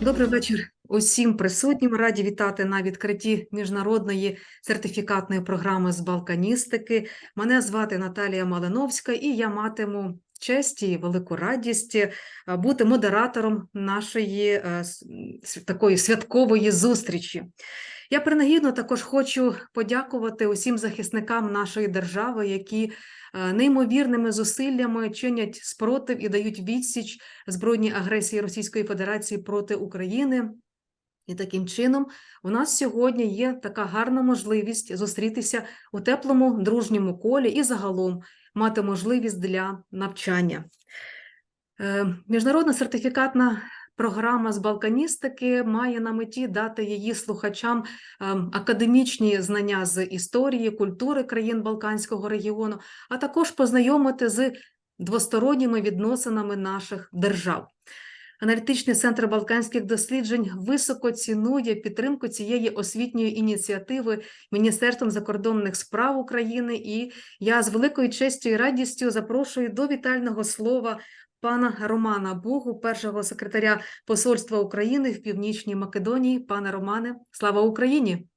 Добрий вечір усім присутнім. Раді вітати на відкритті міжнародної сертифікатної програми з балканістики. Мене звати Наталія Малиновська, і я матиму честь і велику радість е, бути модератором нашої е, такої святкової зустрічі. Я принагідно також хочу подякувати усім захисникам нашої держави, які е, неймовірними зусиллями чинять спротив і дають відсіч збройній агресії Російської Федерації проти України. І таким чином у нас сьогодні є така гарна можливість зустрітися у теплому дружньому колі і загалом мати можливість для навчання. Е, Міжнародна сертифікатна програма з балканістики має на меті дати її слухачам ем, академічні знання з історії, культури країн Балканського регіону, а також познайомити з двосторонніми відносинами наших держав. Аналітичний центр балканських досліджень високо цінує підтримку цієї освітньої ініціативи Міністерством закордонних справ України, і я з великою честю і радістю запрошую до вітального слова пана Романа Бугу, першого секретаря Посольства України в Північній Македонії. Пане Романе, слава Україні!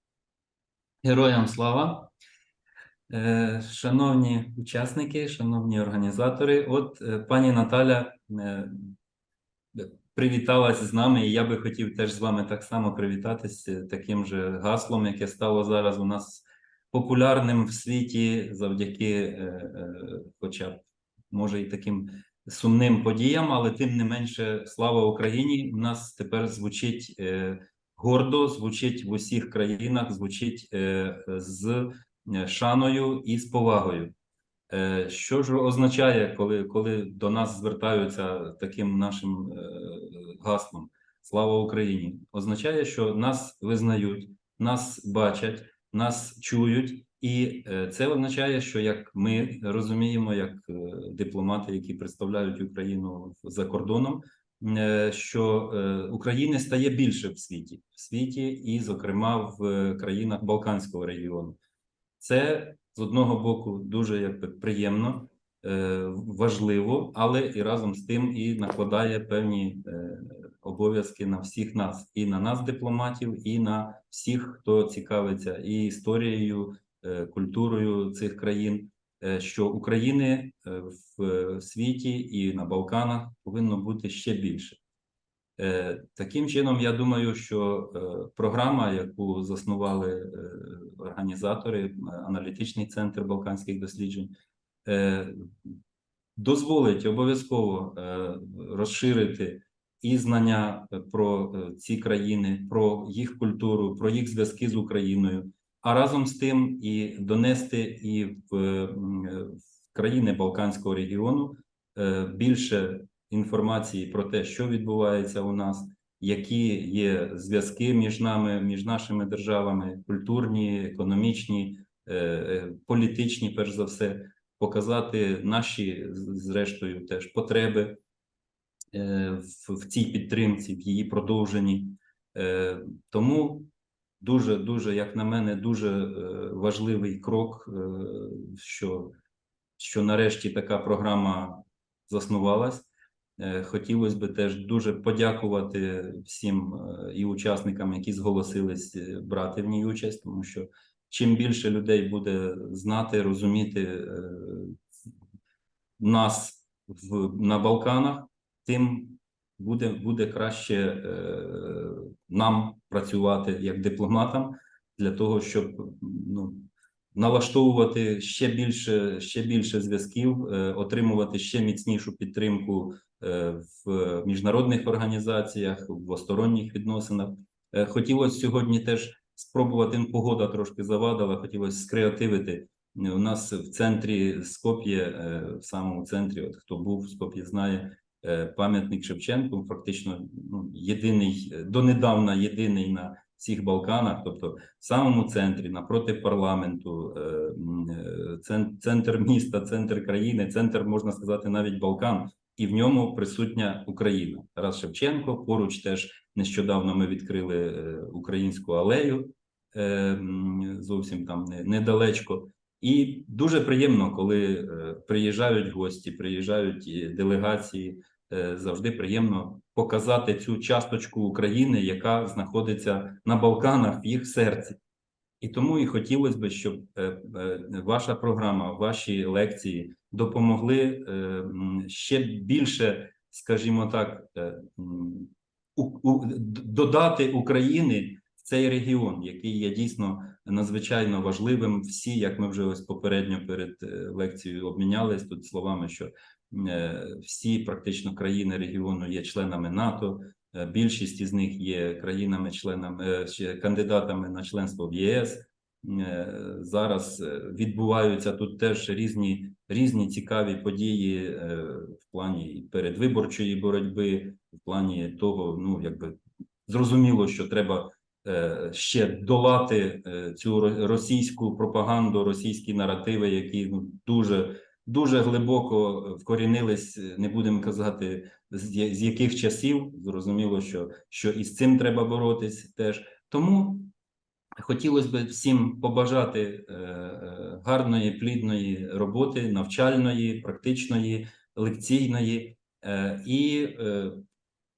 Героям слава! Е, Шановні учасники, шановні організатори, от е, пані Наталя е, привіталась з нами, і я би хотів теж з вами так само привітатись таким же гаслом, яке стало зараз у нас популярним в світі завдяки, хоча б може і таким сумним подіям, але тим не менше, слава Україні! У нас тепер звучить е, гордо, звучить в усіх країнах, звучить е, з е, шаною і з повагою. Що ж означає, коли, коли до нас звертаються таким нашим гаслом Слава Україні? Означає, що нас визнають, нас бачать, нас чують, і е, це означає, що як ми розуміємо, як е, дипломати, які представляють Україну за кордоном, е, що України стає більше в світі, в світі, і, зокрема, в країнах Балканського регіону. Це з одного боку дуже якби приємно, важливо, але і разом з тим і накладає певні обов'язки на всіх нас, і на нас, дипломатів, і на всіх, хто цікавиться і історією, культурою цих країн. е, Що України е, в світі і на Балканах повинно бути ще більше. Е, Таким чином, я думаю, що е, програма, яку заснували е, організатори, е, аналітичний центр балканських досліджень, е, дозволить обов'язково е, розширити і знання е, про е, ці країни, про їх культуру, про їх зв'язки з Україною, а разом з тим і донести і в, е, в країни Балканського регіону е, більше інформації про те, що відбувається у нас, які є зв'язки між нами, між нашими державами, культурні, економічні, е, е, політичні, перш за все, показати наші, зрештою, теж потреби е, в, цій підтримці, в її продовженні. Е, Тому дуже, дуже, як на мене, дуже е, важливий крок, е, що, що нарешті така програма заснувалась. Е, Хотілося б теж дуже подякувати всім і учасникам, які зголосились брати в ній участь, тому що чим більше людей буде знати, розуміти нас в, на Балканах, тим буде, буде краще е, нам працювати як дипломатам для того, щоб ну, налаштовувати ще більше, ще більше зв'язків, е, отримувати ще міцнішу підтримку е, в міжнародних організаціях, в двосторонніх відносинах. Е, Хотілося сьогодні теж спробувати, ну, погода трошки завадила, хотілося скреативити. Е, У нас в центрі Скоп'є, е, в самому центрі, от хто був в Скоп'є, знає пам'ятник Шевченку, фактично ну, єдиний, е, донедавна єдиний на всіх Балканах, тобто в самому центрі, напроти парламенту, е, е, центр міста, центр країни, центр, можна сказати, навіть Балкан, і в ньому присутня Україна. Тарас Шевченко. Поруч теж нещодавно ми відкрили е, українську алею е, зовсім там не- недалечко. І дуже приємно, коли е, приїжджають гості, приїжджають делегації. Е, Завжди приємно показати цю часточку України, яка знаходиться на Балканах в їх серці. І тому і хотілося б, щоб е, е, ваша програма, ваші лекції допомогли ще більше, скажімо так, додати України в цей регіон, який є дійсно надзвичайно важливим. Всі, як ми вже ось попередньо перед лекцією обмінялись тут словами, що всі практично країни регіону є членами НАТО. Е, Більшість із них є країнами-членами е, кандидатами на членство в ЄС. Е, Зараз е, відбуваються тут теж різні різні цікаві події е, в плані передвиборчої боротьби, в плані того, ну якби зрозуміло, що треба е, ще долати е, цю російську пропаганду, російські наративи, які ну дуже дуже глибоко вкорінились, не будемо казати з, яких часів. Зрозуміло, що, що і з цим треба боротись теж. Тому хотілося б всім побажати е, е, гарної, плідної роботи, навчальної, практичної, лекційної. Е, і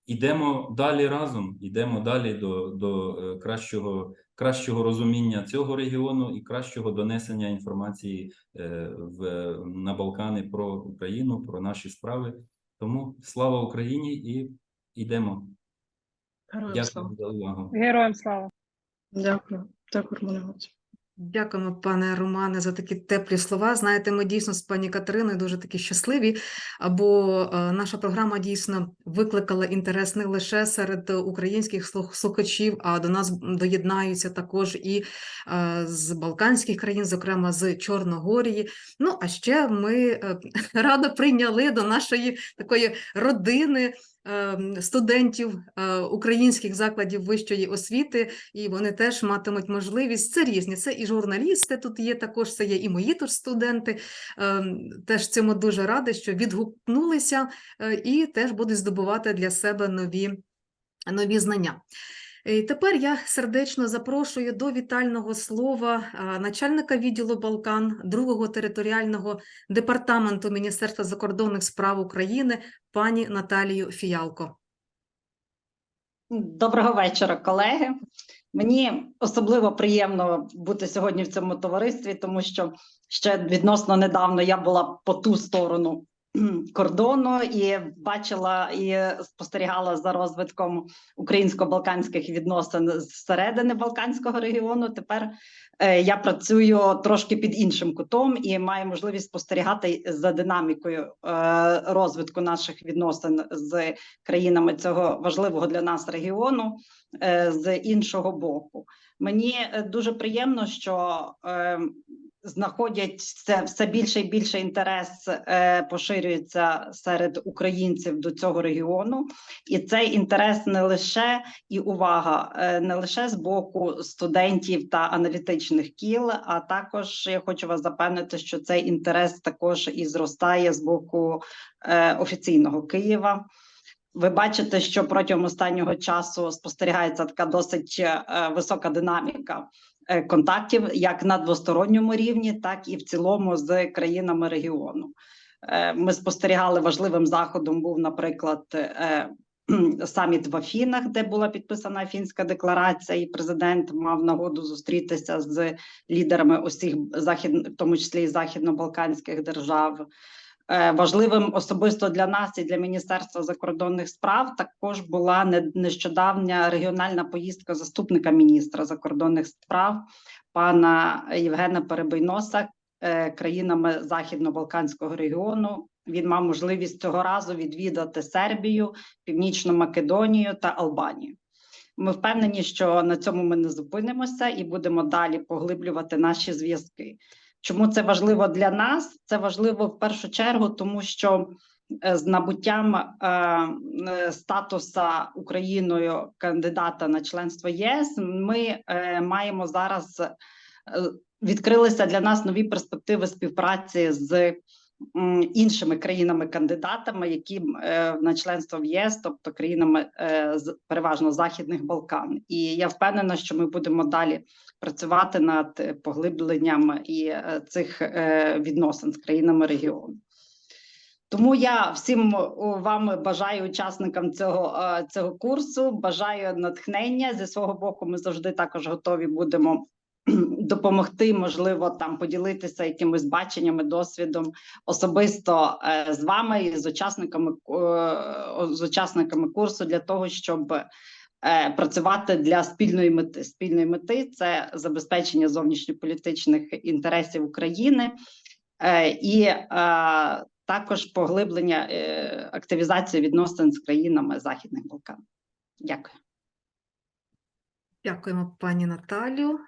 Ідемо далі разом, ідемо далі до, до кращого, кращого розуміння цього регіону і кращого донесення інформації е, в, на Балкани про Україну, про наші справи. Тому слава Україні і йдемо. Героям слава. Дякую за увагу. Героям слава. Дякую. Дякую, Романе Івановичу. Дякуємо, пане Романе, за такі теплі слова. Знаєте, ми дійсно з пані Катериною дуже такі щасливі, бо е, наша програма дійсно викликала інтерес не лише серед українських слух- слухачів, а до нас доєднаються також і е, з Балканських країн, зокрема з Чорногорії. Ну а ще ми е, радо прийняли до нашої такої родини. Е, Студентів е, українських закладів вищої освіти, і вони теж матимуть можливість. Це різні. Це і журналісти тут є, також це є і мої тут студенти. Ем, Теж цьому дуже рада, що відгукнулися е, і теж будуть здобувати для себе нові, нові знання. Тепер я сердечно запрошую до вітального слова начальника відділу Балкан другого територіального департаменту Міністерства закордонних справ України пані Наталію Фіялко. Доброго вечора, колеги. Мені особливо приємно бути сьогодні в цьому товаристві, тому що ще відносно недавно я була по ту сторону кордону і бачила і спостерігала за розвитком українсько-балканських відносин зсередини Балканського регіону. Тепер е, я працюю трошки під іншим кутом і маю можливість спостерігати за динамікою е, розвитку наших відносин з країнами цього важливого для нас регіону е, з іншого боку. Мені дуже приємно, що знаходять це все більше і більше інтерес е, поширюється серед українців до цього регіону, і цей інтерес не лише і увага е, не лише з боку студентів та аналітичних кіл, а також я хочу вас запевнити, що цей інтерес також і зростає з боку е, офіційного Києва. Ви бачите, що протягом останнього часу спостерігається така досить е, висока динаміка контактів як на двосторонньому рівні, так і в цілому з країнами регіону. Е, Ми спостерігали важливим заходом. Був, наприклад, е, саміт в Афінах, де була підписана Афінська декларація, і президент мав нагоду зустрітися з лідерами усіх захід, в тому числі і західно-балканських держав. Е, Важливим особисто для нас і для Міністерства закордонних справ також була нещодавня регіональна поїздка заступника міністра закордонних справ пана Євгена Перебийноса е, країнами Західно-Балканського регіону. Він мав можливість цього разу відвідати Сербію, Північну Македонію та Албанію. Ми впевнені, що на цьому ми не зупинимося і будемо далі поглиблювати наші зв'язки. Чому це важливо для нас? Це важливо в першу чергу, тому що е, з набуттям е, е, статуса Україною кандидата на членство ЄС, ми е, маємо зараз е, відкрилися для нас нові перспективи співпраці з іншими країнами-кандидатами, які е, на членство в ЄС, тобто країнами е, переважно західних Балкан. І я впевнена, що ми будемо далі працювати над е, поглибленням і е, цих е, відносин з країнами регіону. Тому я всім вам бажаю учасникам цього, е, цього курсу, бажаю натхнення. Зі свого боку, ми завжди також готові будемо допомогти, можливо, там поділитися якимись баченнями, досвідом особисто е, з вами і з учасниками е, з учасниками курсу для того, щоб е, працювати для спільної мети. Спільної мети це забезпечення зовнішньополітичних інтересів України е, і е, також поглиблення е, активізації відносин з країнами Західних Балкан. Дякую. Дякуємо, пані Наталю.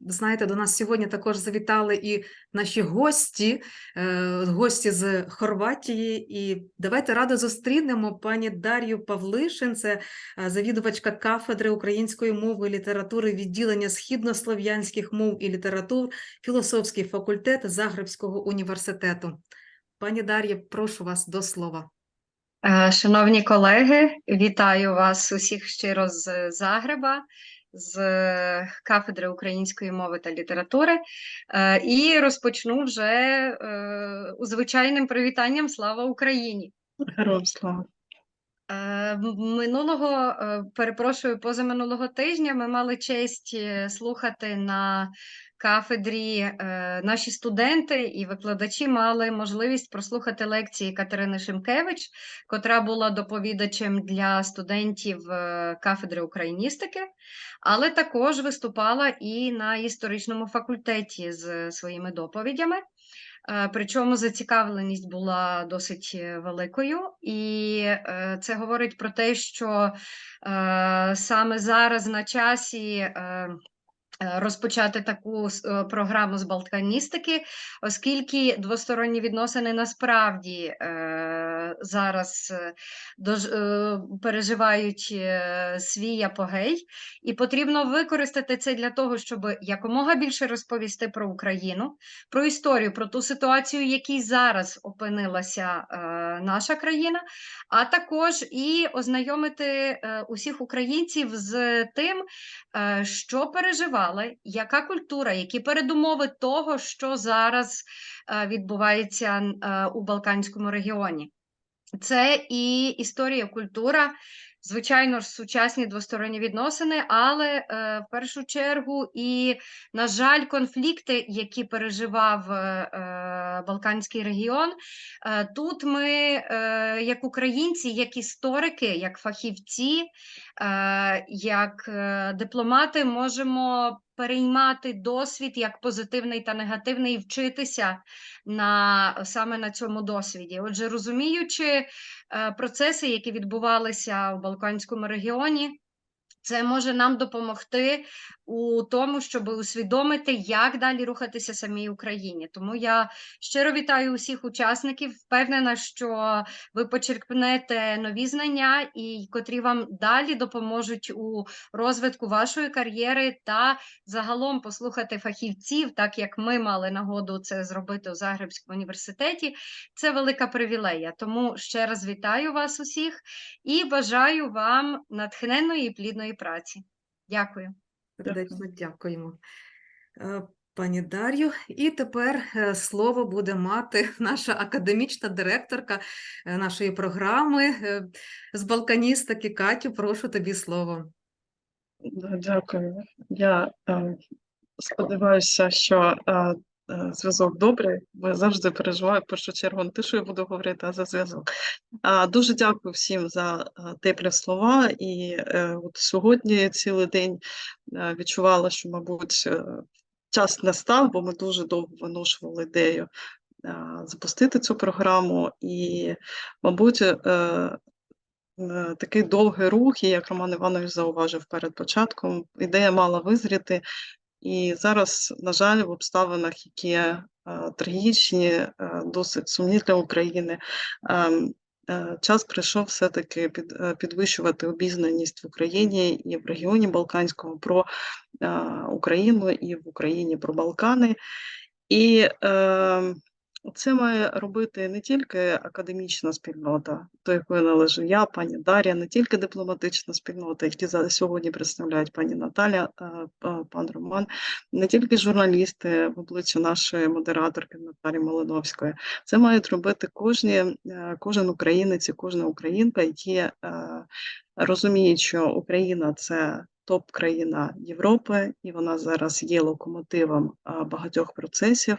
Знаєте, до нас сьогодні також завітали і наші гості, е, гості з Хорватії. І давайте радо зустрінемо пані Дар'ю Павлишин, це е, завідувачка кафедри української мови і літератури відділення східнослов'янських мов і літератур, філософський факультет Загребського університету. Пані Дар'я, прошу вас до слова. Е, Шановні колеги, вітаю вас усіх щиро з Загреба, з е, кафедри української мови та літератури. Е, І розпочну вже е, звичайним привітанням Слава Україні! Героям слава. Минулого, перепрошую, позаминулого тижня ми мали честь слухати на кафедрі. е, Наші студенти і викладачі мали можливість прослухати лекції Катерини Шимкевич, котра була доповідачем для студентів е, кафедри україністики, але також виступала і на історичному факультеті з своїми доповідями. Е, Причому зацікавленість була досить великою, і це говорить про те, що саме зараз на часі. Е, Розпочати таку е, програму з балканістики, оскільки двосторонні відносини насправді е, зараз переживають свій апогей, і потрібно використати це для того, щоб якомога більше розповісти про Україну, про історію, про ту ситуацію, в якій зараз опинилася наша країна, а також і ознайомити усіх українців з тим, що переживали, яка культура, які передумови того, що зараз е, відбувається е, у Балканському регіоні. Це і історія, культура, звичайно ж, сучасні двосторонні відносини, але е, в першу чергу і, на жаль, конфлікти, які переживав е, е, Балканський регіон. Е, тут ми, е, як українці, як історики, як фахівці, е, як е, дипломати, можемо переймати досвід як позитивний та негативний, і вчитися на саме на цьому досвіді. Отже, розуміючи е, процеси, які відбувалися в Балканському регіоні. Це може нам допомогти у тому, щоб усвідомити, як далі рухатися самій Україні. Тому я щиро вітаю усіх учасників. Впевнена, що ви почерпнете нові знання, і котрі вам далі допоможуть у розвитку вашої кар'єри та загалом послухати фахівців, так як ми мали нагоду це зробити у Загребському університеті. Це велика привілея. Тому ще раз вітаю вас усіх і бажаю вам натхненної і плідної праці. Дякую. Сердечно дякуємо, е, пані Дар'ю. І тепер е, слово буде мати наша академічна директорка е, нашої програми з балканістики. Катю, прошу тобі слово. Дякую. Я е, сподіваюся, що зв'язок добрий. Я завжди переживаю в першу чергу не те, що я буду говорити, а за зв'язок. А, дуже дякую всім за е, теплі слова. І е, от сьогодні цілий день е, відчувала, що, мабуть, е, час настав, бо ми дуже довго виношували ідею е, запустити цю програму. І, мабуть, е, е, такий довгий рух, і як Роман Іванович зауважив перед початком, ідея мала визріти. І зараз, на жаль, в обставинах, які е, трагічні, е, досить сумні для України, ем, е, час прийшов все-таки під, підвищувати обізнаність в Україні і в регіоні Балканського про Україну і в Україні про Балкани. І е, Це має робити не тільки академічна спільнота, до якої належу я, пані Дар'я, не тільки дипломатична спільнота, які за- сьогодні представляють пані Наталя, е, е, пан Роман, не тільки журналісти в обличчя нашої модераторки Наталі Малиновської. Це мають робити кожні, е, кожен українець і кожна українка, які розуміють, що Україна це топ-країна Європи, і вона зараз є локомотивом багатьох процесів.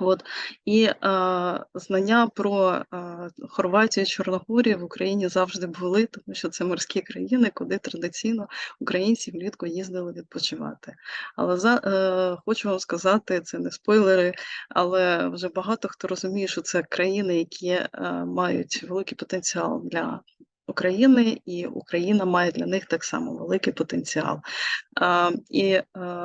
От і е, знання про е, Хорватію, Чорногорію в Україні завжди були, тому що це морські країни, куди традиційно українці влітку їздили відпочивати. Але за е, хочу вам сказати, це не спойлери, але вже багато хто розуміє, що це країни, які е, мають великий потенціал для України, і Україна має для них так само великий потенціал. І е,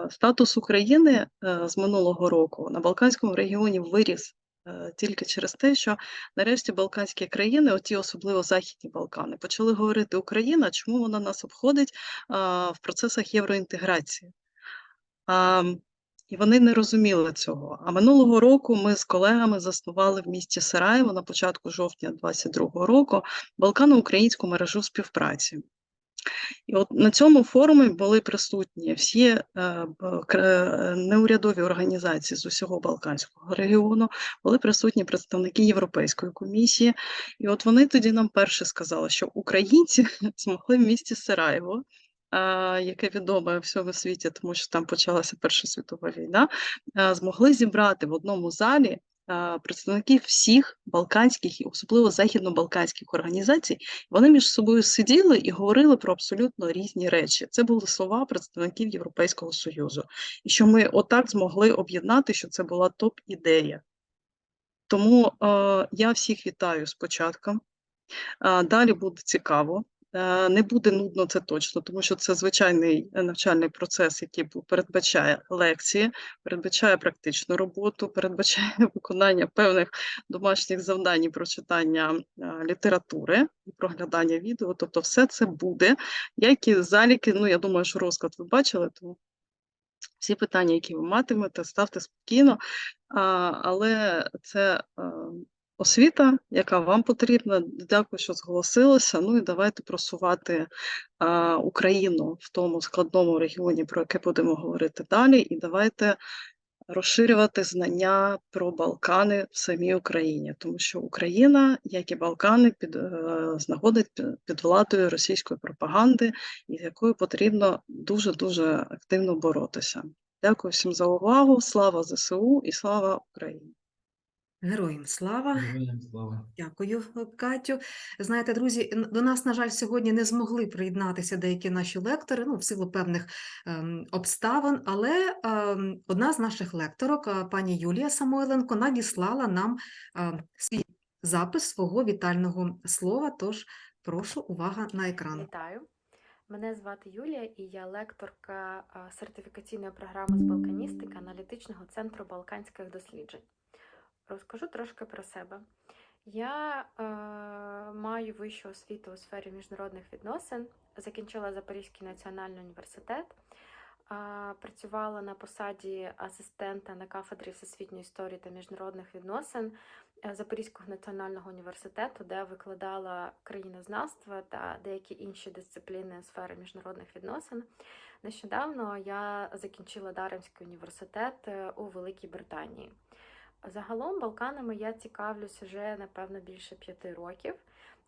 статус України е, з минулого року на Балканському регіоні виріс е, тільки через те, що нарешті Балканські країни, оті особливо Західні Балкани, почали говорити Україна, чому вона нас обходить в процесах євроінтеграції. І вони не розуміли цього. А минулого року ми з колегами заснували в місті Сараєво на початку жовтня 2022 року Балкано-українську мережу співпраці. І от на цьому форумі були присутні всі е, неурядові організації з усього Балканського регіону, були присутні представники Європейської комісії. І от вони тоді нам перше сказали, що українці змогли в місті Сараєво, яке відоме всьому світі, тому що там почалася Перша світова війна, змогли зібрати в одному залі представників всіх балканських і особливо західно-балканських організацій. Вони між собою сиділи і говорили про абсолютно різні речі. Це були слова представників Європейського Союзу. І що ми отак змогли об'єднати, що це була топ-ідея. Тому е, я всіх вітаю з початком. Далі буде цікаво. Е, Не буде нудно, це точно, тому що це звичайний е, навчальний процес, який передбачає лекції, передбачає практичну роботу, передбачає виконання певних домашніх завдань і прочитання е, літератури і проглядання відео. Тобто, все це буде. Як і заліки, ну я думаю, що розклад ви бачили, тому всі питання, які ви матимете, ставте спокійно. Але це освіта, яка вам потрібна. Дякую, що зголосилися. Ну і давайте просувати а, Україну в тому складному регіоні, про яке будемо говорити далі. І давайте розширювати знання про Балкани в самій Україні, тому що Україна, як і Балкани, під, е, знаходить під, владою російської пропаганди, і з якою потрібно дуже дуже активно боротися. Дякую всім за увагу. Слава ЗСУ і слава Україні! Героям слава! Героям слава. Дякую, Катю. Знаєте, друзі, до нас, на жаль, сьогодні не змогли приєднатися деякі наші лектори, ну, в силу певних ем, обставин, але ем, одна з наших лекторок, пані Юлія Самойленко, надіслала нам ем, свій запис свого вітального слова. Тож прошу увага на екран. Вітаю. Мене звати Юлія і я лекторка сертифікаційної програми з балканістики аналітичного центру балканських досліджень. Розкажу трошки про себе. Я е, маю вищу освіту у сфері міжнародних відносин, закінчила Запорізький національний університет, а, працювала на посаді асистента на кафедрі всесвітньої історії та міжнародних відносин е, Запорізького національного університету, де викладала країнознавство та деякі інші дисципліни сфери міжнародних відносин. Нещодавно я закінчила Даремський університет е, у Великій Британії. Загалом Балканами я цікавлюсь вже напевно більше п'яти років.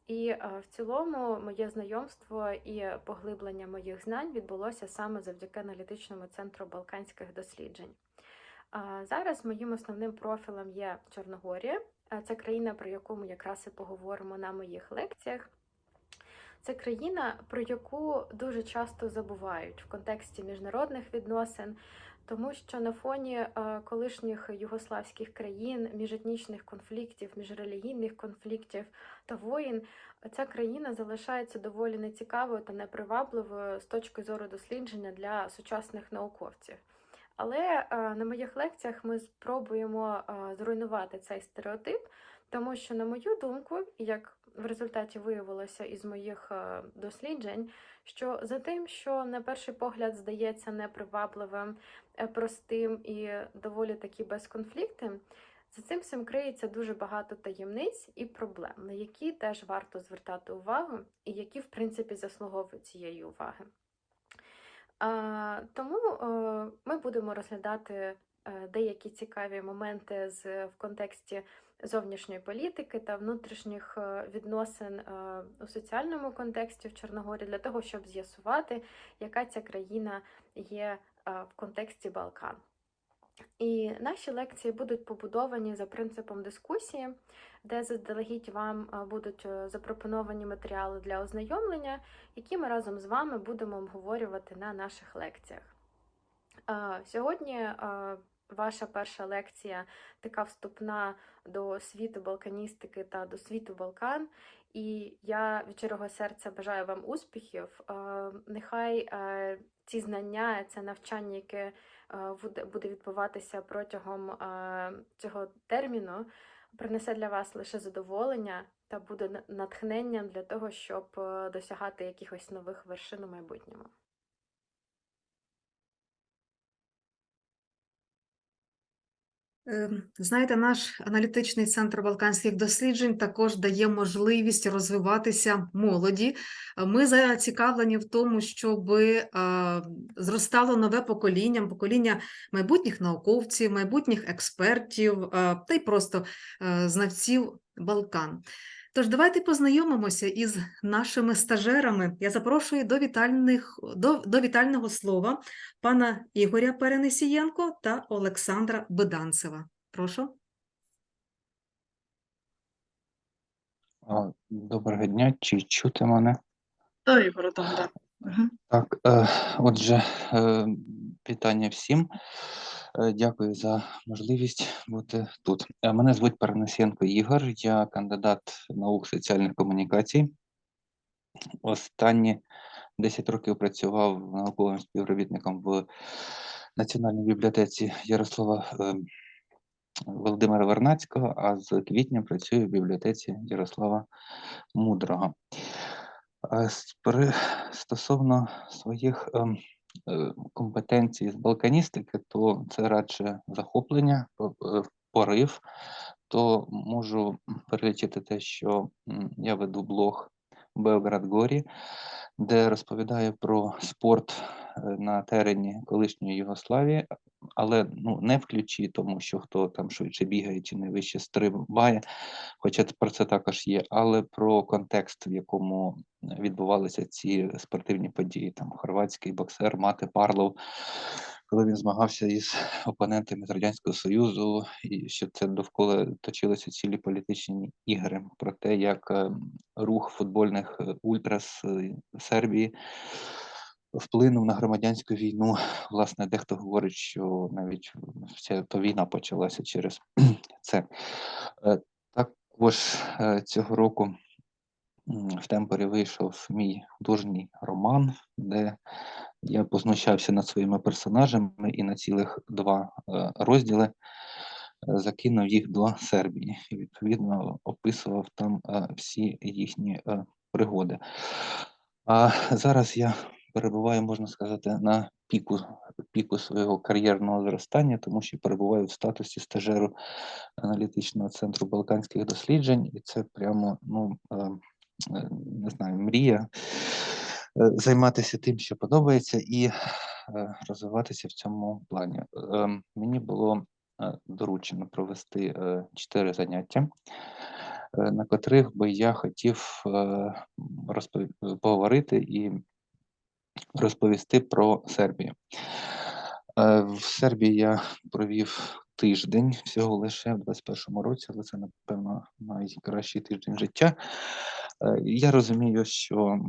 І е, в цілому моє знайомство і поглиблення моїх знань відбулося саме завдяки аналітичному центру балканських досліджень. Зараз моїм основним профілем є Чорногорія. Е, Це країна, про яку ми якраз і поговоримо на моїх лекціях. Це країна, про яку дуже часто забувають в контексті міжнародних відносин, тому що на фоні е, колишніх югославських країн, міжетнічних конфліктів, міжрелігійних конфліктів та воїн, ця країна залишається доволі нецікавою та непривабливою з точки зору дослідження для сучасних науковців. Але е, на моїх лекціях ми спробуємо е, зруйнувати цей стереотип, тому що, на мою думку, як в результаті виявилося із моїх е, досліджень, що за тим, що на перший погляд здається непривабливим, е, простим і доволі таки безконфліктним, За цим всім криється дуже багато таємниць і проблем, на які теж варто звертати увагу, і які, в принципі, заслуговують цієї уваги. Тому е, ми будемо розглядати деякі цікаві моменти в контексті зовнішньої політики та внутрішніх е, відносин е, у соціальному контексті в Чорногорії для того, щоб з'ясувати, яка ця країна є е, в контексті Балкан. І наші лекції будуть побудовані за принципом дискусії, де заздалегідь вам будуть запропоновані матеріали для ознайомлення, які ми разом з вами будемо обговорювати на наших лекціях. Сьогодні ваша перша лекція така вступна до світу балканістики та до світу Балкан. І я від щирого серця бажаю вам успіхів. Е, Нехай е, ці знання, це навчання, яке е, буде- відбуватися протягом цього терміну, принесе для вас лише задоволення та буде натхненням для того, щоб досягати якихось нових вершин у майбутньому. Знаєте, наш аналітичний центр балканських досліджень також дає можливість розвиватися молоді. Ми зацікавлені в тому, щоб зростало нове покоління, покоління майбутніх науковців, майбутніх експертів та й просто е, знавців Балкан. Тож давайте познайомимося із нашими стажерами. Я запрошую до, вітальних, до, до вітального слова пана Ігоря Перенесієнко та Олександра Беданцева. Прошу. Доброго дня, чи чути мене? Да, Ігор, там, да. Мгм. Так, е, отже, е, вітання всім. Е, Дякую за можливість бути тут. Е, Мене звуть Перенесенко Ігор, я кандидат наук соціальних комунікацій. Останні 10 років працював науковим співробітником в Національній бібліотеці Ярослава е, Володимира Вернацького, а з квітня працюю в бібліотеці Ярослава Мудрого. Стосовно своїх е, з балканістики, то це радше захоплення, е, порив. То можу перелічити те, що я веду блог Белград Горі, де розповідаю про спорт е, на терені колишньої Югославії, але ну, не в ключі, тому що хто там швидше бігає чи не вище стрибає, хоча про це також є, але про контекст, в якому відбувалися ці спортивні події. Там хорватський боксер Мати Парлов, коли він змагався із опонентами з Радянського Союзу, і що це довкола точилися цілі політичні ігри про те, як е, рух футбольних е, ультрас Сербії вплинув на громадянську війну. Власне, дехто говорить, що навіть вся та війна почалася через це. Е, Також е, цього року в темпорі вийшов мій художній роман, де я познущався над своїми персонажами і на цілих два е, розділи закинув їх до Сербії і відповідно описував там всі їхні пригоди. А зараз я перебуваю, можна сказати, на піку, піку свого кар'єрного зростання, тому що перебуваю в статусі стажеру аналітичного центру балканських досліджень, і це прямо ну е, е, не знаю, мрія е, займатися тим, що подобається, і розвиватися в цьому плані. Е, Мені було доручено провести чотири заняття, на котрих би я хотів е, поговорити і розповісти про Сербію. Е, В Сербії я провів тиждень всього лише в 21-му році, але це, напевно, найкращий тиждень життя. Е, Я розумію, що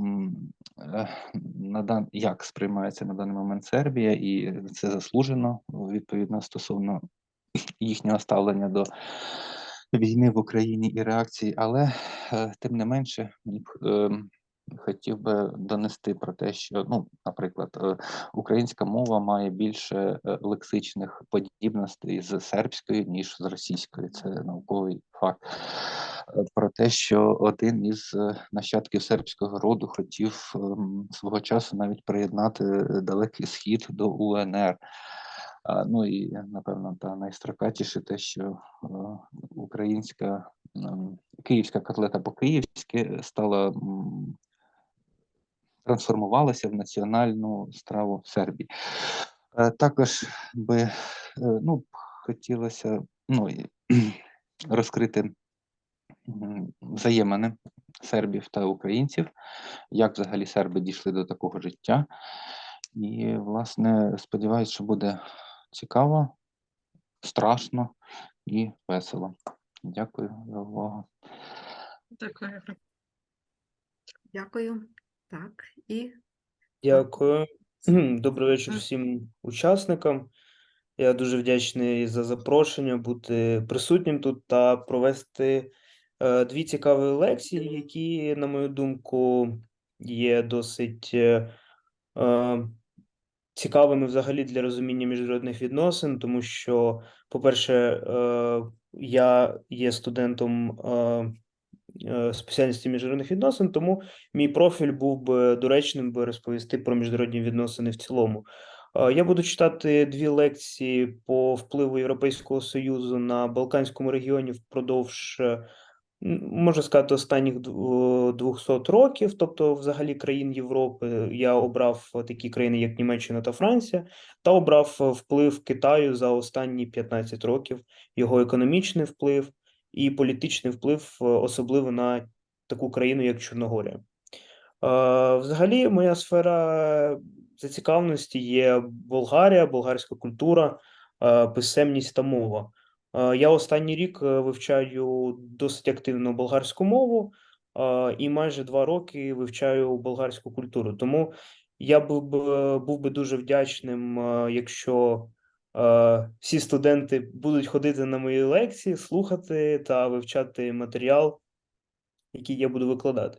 е, на дан... як сприймається на даний момент Сербія, і це заслужено відповідно стосовно їхнього ставлення до війни в Україні і реакції, але е, тим не менше, мені б ем, хотів би донести про те, що, ну, наприклад, е, українська мова має більше е, лексичних подібностей з сербською, ніж з російською. Це науковий факт. Про те, що один із нащадків сербського роду хотів ем, свого часу навіть приєднати далекий схід до УНР. Ну і напевно, та найстрокатіше те, що е, українська київська котлета по-київськи стала трансформувалася в національну страву Сербії. Е, Також би е, ну, хотілося ну, розкрити взаємини сербів та українців, як взагалі серби дійшли до такого життя. І, власне, сподіваюся, що буде цікаво, страшно і весело. Дякую за увагу. Дякую. Дякую. Так, і Дякую. Добрий вечір всім учасникам. Я дуже вдячний за запрошення бути присутнім тут та провести е, дві цікаві лекції, які, на мою думку, є досить е, е, цікавими взагалі для розуміння міжнародних відносин, тому що, по-перше, е, я є студентом е, е, спеціальності міжнародних відносин, тому мій профіль був би доречним би розповісти про міжнародні відносини в цілому. Я буду читати дві лекції по впливу Європейського Союзу на Балканському регіоні впродовж, можна сказати, останніх дв- 200 років, тобто взагалі країн Європи. Я обрав такі країни, як Німеччина та Франція, та обрав вплив Китаю за останні 15 років, його економічний вплив і політичний вплив, е, особливо на таку країну, як Чорногорія. Е, Взагалі, моя сфера зацікавленості є Болгарія, болгарська культура, е, писемність та мова. Е, Я останній рік е, вивчаю досить активно болгарську мову е, і майже два роки вивчаю болгарську культуру. Тому я був би, дуже вдячним, якщо всі студенти будуть ходити на мої лекції, слухати та вивчати матеріал, який я буду викладати.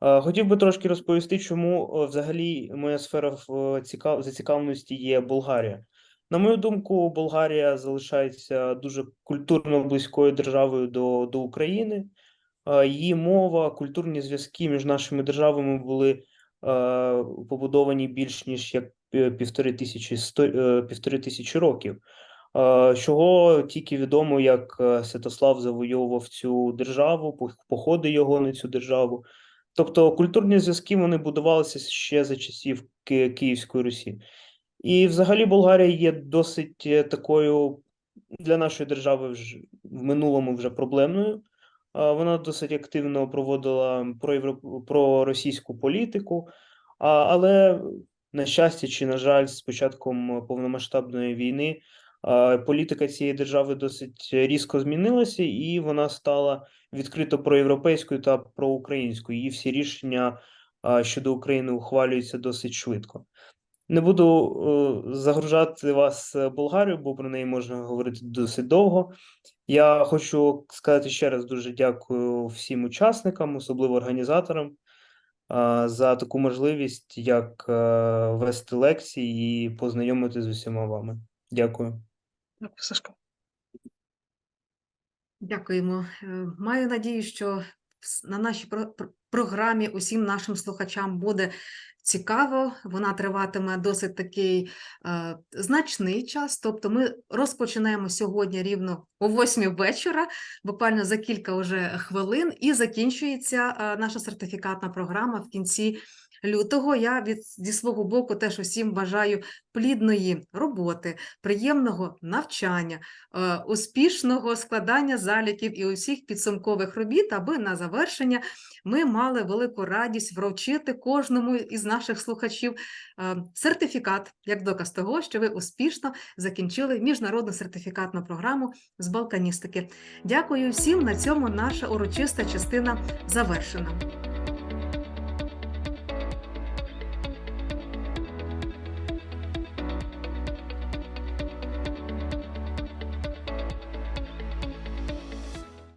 Хотів би трошки розповісти, чому взагалі моя сфера в цікав... зацікавленості є Болгарія. На мою думку, Болгарія залишається дуже культурно близькою державою до, до України. Її мова, культурні зв'язки між нашими державами були побудовані більш ніж як півтори тисячі сто е, півтори тисячі років. Чого тільки відомо, як е, Святослав завойовував цю державу, походи його на цю державу. Тобто культурні зв'язки вони будувалися ще за часів Київської Русі. І взагалі Болгарія є досить е, такою для нашої держави вже в минулому вже проблемною. Вона досить активно проводила проросійську політику, але, на щастя чи на жаль, з початком повномасштабної війни політика цієї держави досить різко змінилася, і вона стала відкрито проєвропейською та проукраїнською. Її всі рішення щодо України ухвалюються досить швидко. Не буду е, загружати вас е, Болгарією, бо про неї можна говорити досить довго. Я хочу сказати ще раз дуже дякую всім учасникам, особливо організаторам, а, за таку можливість, як е, вести лекції і познайомити з усіма вами. Дякую. Дякую, Сашко. Дякуємо. Е, Маю надію, що на нашій про- програмі усім нашим слухачам буде цікаво. Вона триватиме досить такий е, значний час. Тобто, ми розпочинаємо сьогодні рівно о 8 вечора, буквально за кілька уже хвилин, і закінчується е, наша сертифікатна програма в кінці лютого. Я від зі свого боку теж усім бажаю плідної роботи, приємного навчання е, успішного складання заліків і усіх підсумкових робіт, аби на завершення ми мали велику радість вручити кожному із наших слухачів е, сертифікат як доказ того, що ви успішно закінчили міжнародну сертифікатну програму з балканістики. Дякую всім. На цьому наша урочиста частина завершена.